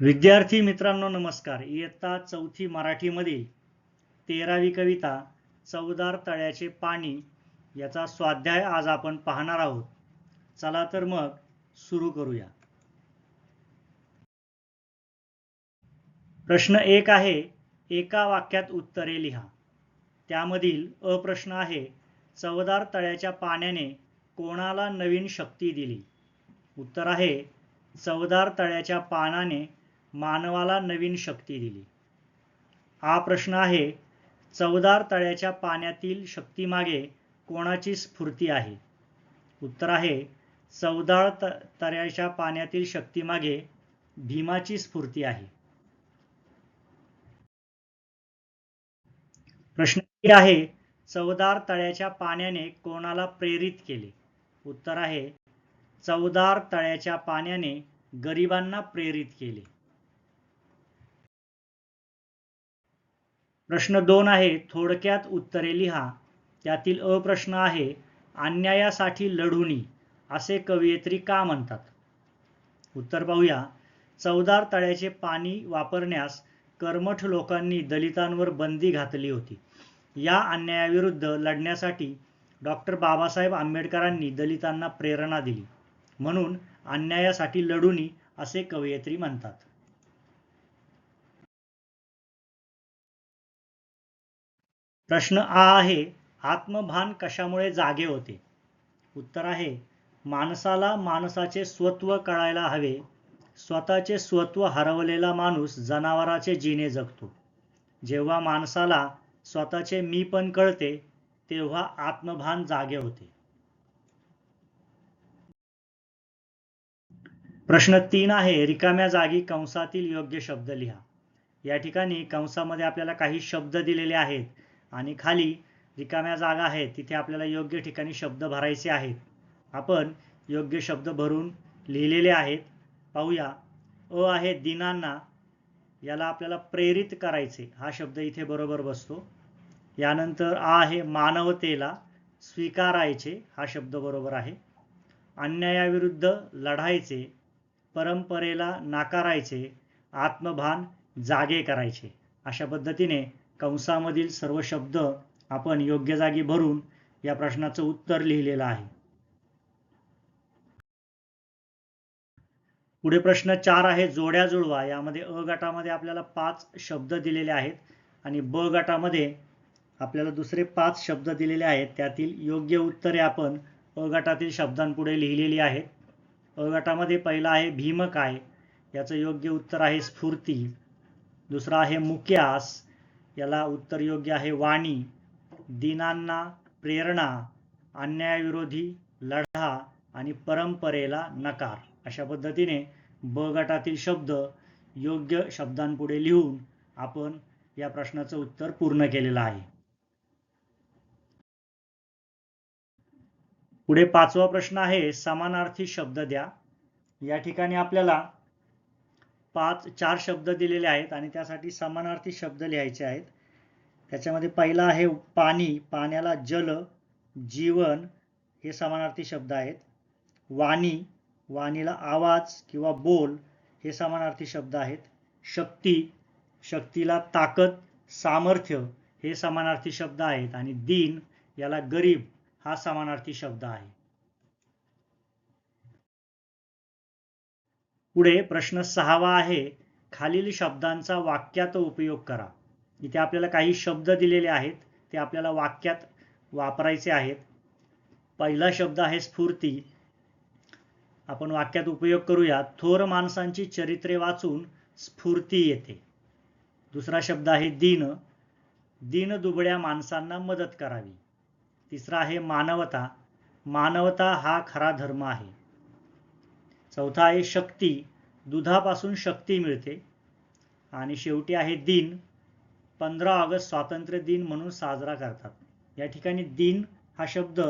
विद्यार्थी मित्रांनो नमस्कार. इयत्ता चौथी मराठीमधील तेरावी कविता चवदार तळ्याचे पाणी याचा स्वाध्याय आज आपण पाहणार आहोत. चला तर मग सुरू करूया. प्रश्न एक आहे एका वाक्यात उत्तरे लिहा. त्यामधील अप्रश्न आहे चवदार तळ्याच्या पाण्याने कोणाला नवीन शक्ती दिली? उत्तर आहे चवदार तळ्याच्या पानाने मानवाला नवीन शक्ती दिली. हा प्रश्न आहे चवदार तळ्याच्या पाण्यातील शक्तीमागे कोणाची स्फूर्ती आहे? उत्तर आहे चवदार त तळ्याच्या पाण्यातील शक्तीमागे भीमाची स्फूर्ती आहे. प्रश्न आहे चवदार तळ्याच्या पाण्याने कोणाला प्रेरित केले? उत्तर आहे चवदार तळ्याच्या पाण्याने गरिबांना प्रेरित केले. प्रश्न दोन आहे थोडक्यात उत्तरे लिहा. त्यातील अप्रश्न आहे अन्यायासाठी लढुनी असे कवयित्री का म्हणतात? उत्तर पाहूया. चवदार तळ्याचे पाणी वापरण्यास कर्मठ लोकांनी दलितांवर बंदी घातली होती. या अन्यायाविरुद्ध लढण्यासाठी डॉक्टर बाबासाहेब आंबेडकरांनी दलितांना प्रेरणा दिली. म्हणून अन्यायासाठी लढुनी असे कवयित्री म्हणतात. प्रश्न आ आहे आत्मभान कशामुळे जागे होते? उत्तर आहे माणसाला माणसाचे स्वत्व कळायला हवे. स्वतःचे स्वत्व हरवलेला माणूस जनावराचे जीने जगतो. जेव्हा माणसाला स्वतःचे मी पण कळते तेव्हा आत्मभान जागे होते. प्रश्न तीन आहे रिकाम्या जागी कंसातील योग्य शब्द लिहा. या ठिकाणी कंसामध्ये आपल्याला काही शब्द दिलेले आहेत. आणि खाली रिकाम्या जागा आहेत तिथे आपल्याला योग्य ठिकाणी शब्द भरायचे आहेत. आपण योग्य शब्द भरून लिहिलेले आहेत. पाहूया. अ आहे दिनांना. याला आपल्याला प्रेरित करायचे. हा शब्द इथे बरोबर बसतो. यानंतर आ आहे मानवतेला स्वीकारायचे. हा शब्द बरोबर आहे. अन्यायाविरुद्ध लढायचे. परंपरेला नाकारायचे. आत्मभान जागे करायचे. अशा पद्धतीने कंसामधील सर्व शब्द आपण योग्य जागी भरून या प्रश्नाचं उत्तर लिहिलेलं आहे. पुढे प्रश्न चार आहे जोड्या जुळवा. यामध्ये अ गटामध्ये आपल्याला पाच शब्द दिलेले आहेत आणि ब गटामध्ये आपल्याला दुसरे पाच शब्द दिलेले आहेत. त्यातील योग्य उत्तरे आपण अ गटातील शब्दांपुढे लिहिलेली आहेत. अ गटामध्ये पहिला आहे भीमकाय. याचं योग्य उत्तर आहे स्फूर्ती. दुसरा आहे मुक्यास. याला उत्तर योग्य आहे. वाणी दिनांना प्रेरणा अन्यायाविरोधी लढा आणि परंपरेला नकार. अशा पद्धतीने ब गटातील शब्द योग्य शब्दांपुढे लिहून आपण या प्रश्नाचं उत्तर पूर्ण केलेलं आहे. पुढे पाचवा प्रश्न आहे समानार्थी शब्द द्या. या ठिकाणी आपल्याला पाच चार शब्द दिलेले आहेत आणि त्यासाठी समानार्थी शब्द लिहायचे आहेत. त्याच्यामध्ये पहिला आहे पाणी. पाण्याला जल जीवन हे समानार्थी शब्द आहेत. वाणी. वाणीला आवाज किंवा बोल हे समानार्थी शब्द आहेत. शक्ती. शक्तीला ताकद सामर्थ्य हे समानार्थी शब्द आहेत. आणि दिन याला गरीब हा समानार्थी शब्द आहे. पुढे प्रश्न सहावा आहे. खालील शब्दांचा वाक्यात उपयोग करा. इथे आपल्याला काही शब्द दिलेले आहेत. ते आपल्याला वाक्यात वापरायचे आहेत. पहिला शब्द आहे स्फूर्ती. आपण वाक्यात उपयोग करूया. थोर माणसांची चरित्रे वाचून स्फूर्ती येते. दुसरा शब्द आहे दिन. दीन दुबळ्या माणसांना मदत करावी. तिसरा आहे मानवता. मानवता हा खरा धर्म आहे. चौथा आहे शक्ती. दुधापासून शक्ती मिळते. आणि शेवटी आहे दिन. पंधरा ऑगस्ट स्वातंत्र्य दिन म्हणून साजरा करतात. या ठिकाणी दिन हा शब्द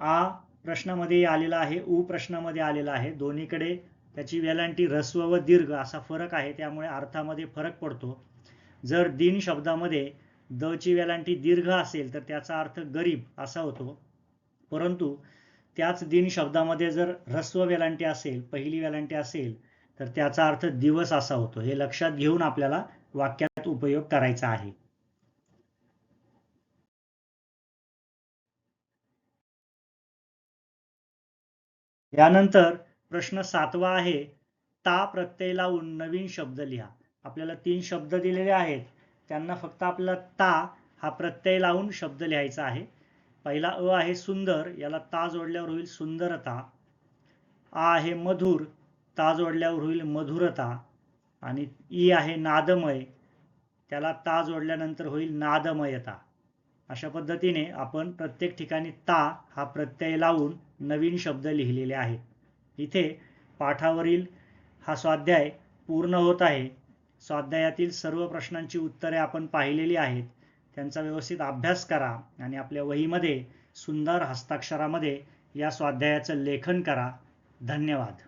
आ प्रश्नामध्ये आलेला आहे उ प्रश्नामध्ये आलेला आहे. दोन्हीकडे त्याची वेलांटी ह्रस्व व दीर्घ असा फरक आहे त्यामुळे अर्थामध्ये फरक पडतो. जर दिन शब्दामध्ये द ची वेलांटी दीर्घ असेल तर त्याचा अर्थ गरीब असा होतो. परंतु त्याच दिन शब्दामध्ये जर ह्रस्व वेलांटी असेल पहिली वेलांटी असेल तर त्याचा अर्थ दिवस असा होतो. हे लक्षात घेऊन आपल्याला वाक्यात उपयोग करायचा आहे. यानंतर प्रश्न सातवा आहे ता प्रत्यय लावून नवीन शब्द लिहा. आपल्याला तीन शब्द दिलेले आहेत. त्यांना फक्त आपला ता हा प्रत्यय लावून शब्द लिहायचा आहे. पहिला अ आहे सुंदर याला ता जोडल्यावर होईल सुंदरता. आ आहे मधुर ता जोडल्यावर होईल मधुरता. आणि ई आहे नादमय त्याला ता जोडल्यानंतर होईल नादमयता. अशा पद्धतीने आपण प्रत्येक ठिकाणी ता हा प्रत्यय लावून नवीन शब्द लिहिलेले आहेत. इथे पाठावरील हा स्वाध्याय पूर्ण होत आहे. स्वाध्यायातील सर्व प्रश्नांची उत्तरे आपण पाहिलेली आहेत. त्यांचा व्यवस्थित अभ्यास करा आणि आपल्या वहीमध्ये सुंदर हस्ताक्षरामध्ये या स्वाध्यायाचं लेखन करा. धन्यवाद.